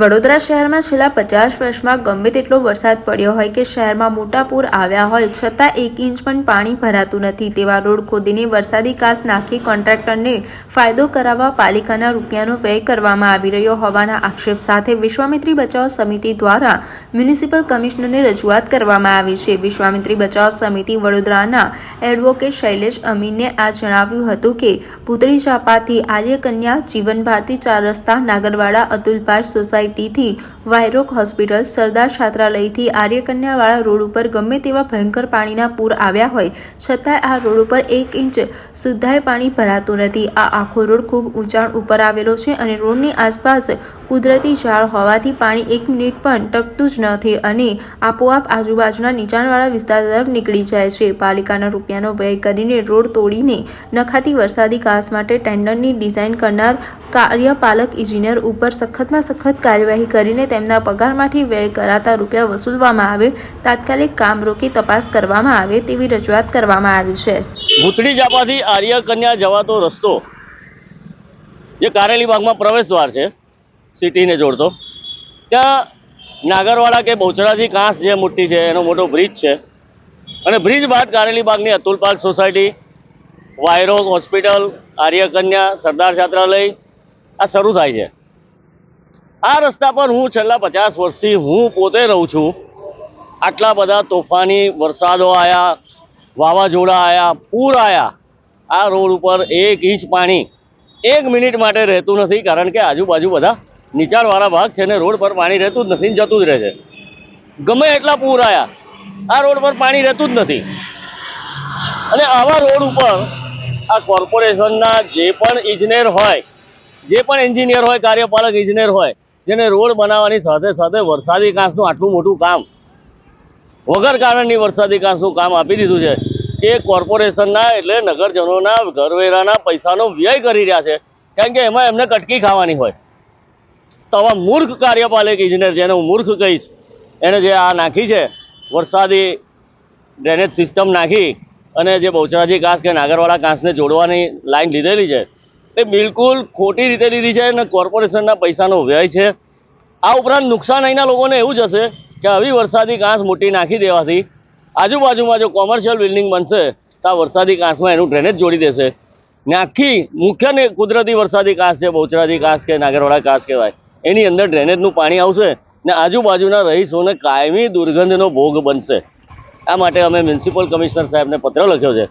વડોદરા શહેરમાં છેલ્લા પચાસ વર્ષમાં ગમે તેટલો વરસાદ પડ્યો હોય કે શહેરમાં મોટા પૂર આવ્યા હોય, છતાં એક ઇંચ પણ પાણી ભરાતું નથી. તેવા રોડ ખોદીને વરસાદી કાસ નાખી કોન્ટ્રાક્ટરને ફાયદો કરાવવા પાલિકાના રૂપિયાનો વ્યય કરવામાં આવી રહ્યો હોવાના આક્ષેપ સાથે વિશ્વામિત્રી બચાવ સમિતિ દ્વારા મ્યુનિસિપલ કમિશનરને રજૂઆત કરવામાં આવી છે. વિશ્વામિત્રી બચાવ સમિતિ વડોદરાના એડવોકેટ શૈલેષ અમીને આ જણાવ્યું હતું કે, પુતળી ચાપાથી આર્યકન્યા જીવન ભારતી ચાર રસ્તા, નાગરવાડા અતુલ પાર્ક સોસાયટીથી વાયરોક હોસ્પિટલ સરદાર છાત્રાલયથી આર્યકન્યાવાળા રોડ ઉપર ગમે તેવા ભયંકર પાણીના પૂર આવ્યા હોય, છતાંય આ રોડ ઉપર એક ઇંચ સુદ્ધાય પાણી ભરાતું નથી. આ આખો રોડ ખૂબ ઊંચાણ ઉપર આવેલો છે અને રોડની આસપાસ કુદરતી ઝાડ હોવાથી પાણી એક મિનિટ પણ ટકતું જ નથી અને આપોઆપ આજુબાજુના નીચાણવાળા વિસ્તાર તરફ નીકળી જાય છે. પાલિકાના રૂપિયાનો વ્યય કરીને રોડ તોડીને નખાતી વરસાદી કાસ માટે ટેન્ડરની ડિઝાઇન કરનાર કાર્યપાલક, ઇજનેર ઉપર સખતમાં સખત કાર્યવાહી કરીને તેમના પગારમાંથી વ્યય કરાતા રૂપિયા વસૂલવામાં આવે, તાત્કાલિક કામ રોકી તપાસ કરવામાં આવે તેવી રજૂઆત કરવામાં આવી છે. ભૂતળી જાપાથી આર્ય કન્યા જવાતો રસ્તો જે કારેલી બાગમાં પ્રવેશદ્વાર છે, સિટીને જોડતો. ત્યાં નાગરવાડા કે બહુચરાજી કાંસ જે મોટી છે, એનો મોટો બ્રિજ છે. અને બ્રિજ બાદ કારેલી બાગની અતુલ પાર્ક સોસાયટી, વાયરોગ હોસ્પિટલ આર્ય કન્યા સરદાર છાત્રાલય આ શરૂ થાય છે. આ રસ્તા પર હું છેલ્લા પચાસ વર્ષથી હું પોતે રહું છું. આટલા બધા તોફાની વરસાદો આવ્યા વાવાઝોડા આવ્યા પૂર આવ્યા આ રોડ ઉપર એક ઇંચ પાણી એક મિનિટ માટે રહેતું નથી, કારણ કે આજુબાજુ બધા નીચાણવાળા ભાગ છે ને રોડ પર પાણી રહેતું જ નથી જતું જ રહે છે. ગમે એટલા પૂર આવ્યા આ રોડ પર પાણી રહેતું જ નથી. અને આવા રોડ ઉપર આ કોર્પોરેશનના જે પણ ઇજનેર હોય, જે પણ એન્જિનિયર હોય, કાર્યપાલક ઇજનેર હોય જેને રોડ બનાવવાની સાથે સાથે વરસાદી કાંસનું આટલું મોટું કામ, વગર કારણની વરસાદી કાંસનું કામ આપી દીધું છે. એ કોર્પોરેશનના એટલે નગરજનોના ઘરવેરાના પૈસાનો વ્યય કરી રહ્યા છે. કારણ કે એમાં એમને કટકી ખાવાની હોય. તો આવા મૂર્ખ કાર્યપાલક ઇજનેર જેને હું મૂર્ખ કહીશ. એને જે આ નાખી છે, વરસાદી ડ્રેનેજ સિસ્ટમ નાખી અને જે બહુચરાજી કાંસ કે નાગરવાડા કાંસને જોડવાની લાઈન લીધેલી છે એ બિલકુલ ખોટી રીતે લીધી છે અને કોર્પોરેશનના પૈસાનો વ્યય છે. આ ઉપરાંત નુકસાન અહીંના લોકોને એવું જ હશે કે આવી વરસાદી ઘાસ મોટી નાખી દેવાથી આજુબાજુમાં જો કોમર્શિયલ બિલ્ડિંગ બનશે તો આ વરસાદી ઘાસમાં એનું ડ્રેનેજ જોડી દેશે. ને આખી મુખ્ય કુદરતી વરસાદી ઘાસ છે બહુચરાદી ઘાસ કે નાગરવાડા ઘાસ કહેવાય, એની અંદર ડ્રેનેજનું પાણી આવશે ને આજુબાજુના રહીશોને કાયમી દુર્ગંધનો ભોગ બનશે. આ માટે અમે મ્યુનિસિપલ કમિશનર સાહેબને પત્ર લખ્યો છે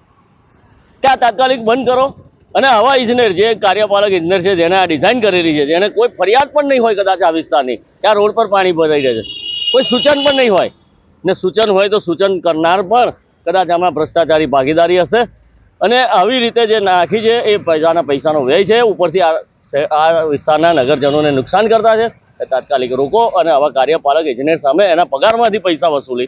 કે તાત્કાલિક બંધ કરો. અને આવા ઇજનેર જે કાર્યપાલક ઇજનેર છે, જેને આ ડિઝાઇન કરેલી છે, જેને કોઈ ફરિયાદ પણ નહીં હોય કદાચ આ વિસ્તારની આ રોડ પર પાણી ભરાઈ રહે છે, કોઈ સૂચન પણ નહીં હોય. ને સૂચન હોય તો સૂચન કરનાર પણ કદાચ આમાં ભ્રષ્ટાચારી ભાગીદારી હશે. અને આવી રીતે જે નાખી છે, એ પૈસાના પૈસાનો વ્યય છે, ઉપરથી આ વિસ્તારના નગરજનોને નુકસાન કરતા છે. તાત્કાલિક રોકો અને આવા કાર્યપાલક ઇજનેર સામે એના પગારમાંથી પૈસા વસૂલી